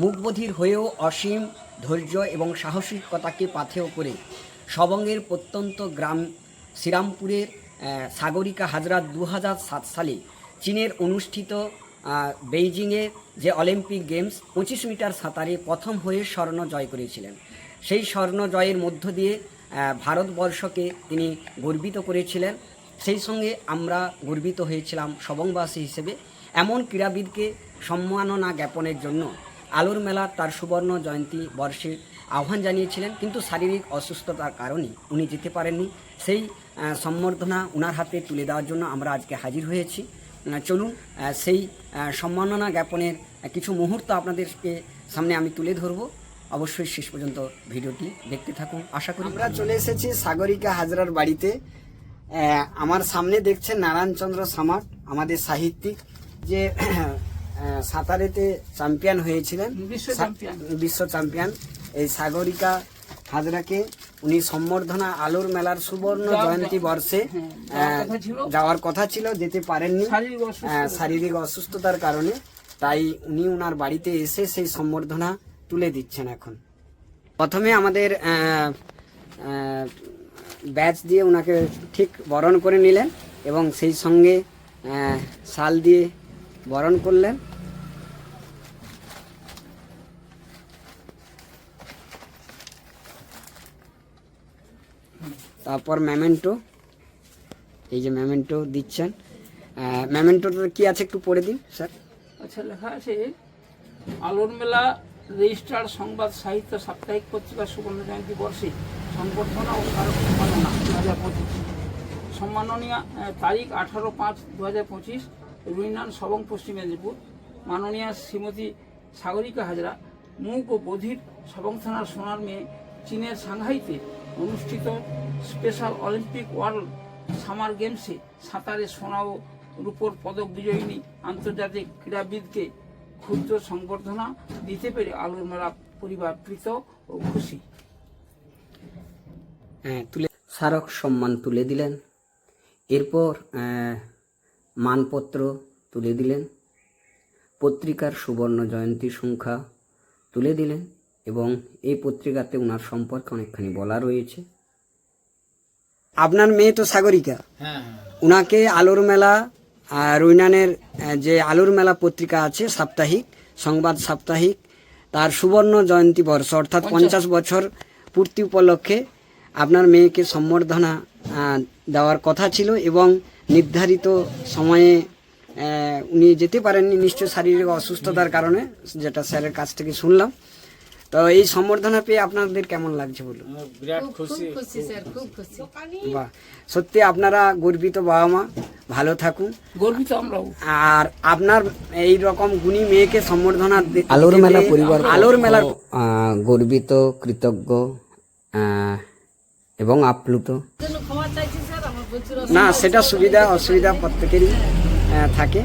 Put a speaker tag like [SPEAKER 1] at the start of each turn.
[SPEAKER 1] মুখবধির হয়েও অসীম ধৈর্য এবং সাহসিকতাকে পাথেয় করে সবঙ্গের প্রত্যন্ত গ্রাম শ্রীরামপুরের সাগরিকা হাজরা দু সালে চীনের অনুষ্ঠিত বেইজিংয়ে যে অলিম্পিক গেমস পঁচিশ মিটার সাঁতারে প্রথম হয়ে স্বর্ণ জয় করেছিলেন। সেই স্বর্ণ জয়ের মধ্য দিয়ে ভারতবর্ষকে তিনি গর্বিত করেছিলেন। সেই সঙ্গে আমরা গর্বিত হয়েছিলাম সবংবাসী হিসেবে। এমন ক্রীড়াবিদকে সম্মাননা জ্ঞাপনের জন্য আলোর মেলা, তার সুবর্ণ জয়ন্তী বর্ষে আহ্বান জানিয়েছিলেন, কিন্তু শারীরিক অসুস্থতার কারণে উনি যেতে পারেননি। সেই সম্বর্ধনা ওনার হাতে তুলে দেওয়ার জন্য আমরা আজকে হাজির হয়েছি। চলুন সেই সম্মাননা জ্ঞাপনের কিছু মুহূর্ত আপনাদেরকে সামনে আমি তুলে ধরবো। অবশ্যই শেষ পর্যন্ত ভিডিওটি দেখতে থাকুন। আশা করি আমরা চলে এসেছি সাগরিকা হাজরার বাড়িতে। আমার সামনে দেখছেন নারায়ণচন্দ্র সামাট আমাদের সাহিত্যিক, যে সাঁতারেতে চ্যাম্পিয়ন হয়েছিলেন।
[SPEAKER 2] বিশ্ব চ্যাম্পিয়ন।
[SPEAKER 1] এই সাগরিকা হাজরাকে উনি সম্বর্ধনা আলোর মেলার সুবর্ণ জয়ন্তী বর্ষে
[SPEAKER 2] হ্যাঁ, যাওয়ার কথা ছিল।
[SPEAKER 1] যেতে পারেননি।
[SPEAKER 2] শারীরিক
[SPEAKER 1] অসুস্থতার কারণে তাই উনি ওনার বাড়িতে এসে সেই সম্বর্ধনা তুলে দিচ্ছেন এখন। প্রথমে আমাদের ব্যাচ দিয়ে ওনাকে ঠিক বরণ করে নিলেন এবং সেই সঙ্গে শাল দিয়ে বরণ করলেন। তারপর ম্যামেন্টো এই যে ম্যামেন্টো দিচ্ছেন। ম্যামেন্টোটা কি আছে একটু পড়ে দিন, স্যার?
[SPEAKER 2] আচ্ছা লেখা আছে, আলোর মেলা রেজিস্ট্রার সংবাদ সাহিত্য সাপ্তাহিক পত্রিকা সুবর্ণ জয়ন্তী বর্ষে সংবর্ধনা ও স্মারক সম্মাননা দু হাজার পঁচিশ। সম্মাননীয় তারিখ আঠারো পাঁচ দু হাজার পঁচিশ, রুইনান সবং পশ্চিম মেদিনীপুর। মাননীয় শ্রীমতী সাগরিকা হাজরা, মুখ ও বধির সবং থানার সোনার মেয়ে চীনের সাংহাইতে অনুষ্ঠিত স্পেশাল অলিম্পিক ওয়ার্ল্ড সামার গেমসে সাঁতারে সোনা ও রূপোর পদক বিজয়িনী আন্তর্জাতিক ক্রীড়াবিদকে ক্ষুদ্র সংবর্ধনা দিতে পেরে আলুর মেলা পরিবার কৃত ও খুশি।
[SPEAKER 1] হ্যাঁ, তুলে স্মারক সম্মান তুলে দিলেন। এরপর মানপত্র তুলে দিলেন। পত্রিকার সুবর্ণ জয়ন্তী সংখ্যা তুলে দিলেন। এবং এই পত্রিকাতে ওনার সম্পর্কে অনেকখানি বলা রয়েছে। আপনার মেয়ে তো সাগরিকা। উনাকে আলোর মেলা আহ, রুইনানের যে আলোর মেলা পত্রিকা আছে সাপ্তাহিক সংবাদ সাপ্তাহিক তার সুবর্ণ জয়ন্তী বর্ষ অর্থাৎ পঞ্চাশ। বছর পূর্তি উপলক্ষে আপনার মেয়েকে সম্বর্ধনা দেওয়ার কথা ছিল এবং নির্ধারিত সময়ে উনি যেতে পারেননি নিশ্চয় শারীরিক অসুস্থতার কারণে যেটা স্যারের কাছ থেকে শুনলাম। তো এই সম্বর্ধনা পেয়ে আপনাদের কেমন লাগছে বলুন?
[SPEAKER 3] খুশি। স্যার খুব খুশি।
[SPEAKER 1] বাহ সত্যি আপনারা গর্বিত বাবা মা ভালো থাকুন।
[SPEAKER 2] গর্বিত আমরাও।
[SPEAKER 1] আর আপনার এই রকম গুণী মেয়েকে সম্বর্ধনা আলোর মেলা পরিবার আলোর মেলার গর্বিত কৃতজ্ঞ এবং আপ্লুত।
[SPEAKER 3] জন্য ক্ষমা চাইছি স্যার আমার প্রচুর
[SPEAKER 1] না সেটা সুবিধা অসুবিধা প্রত্যেকেরই থাকে।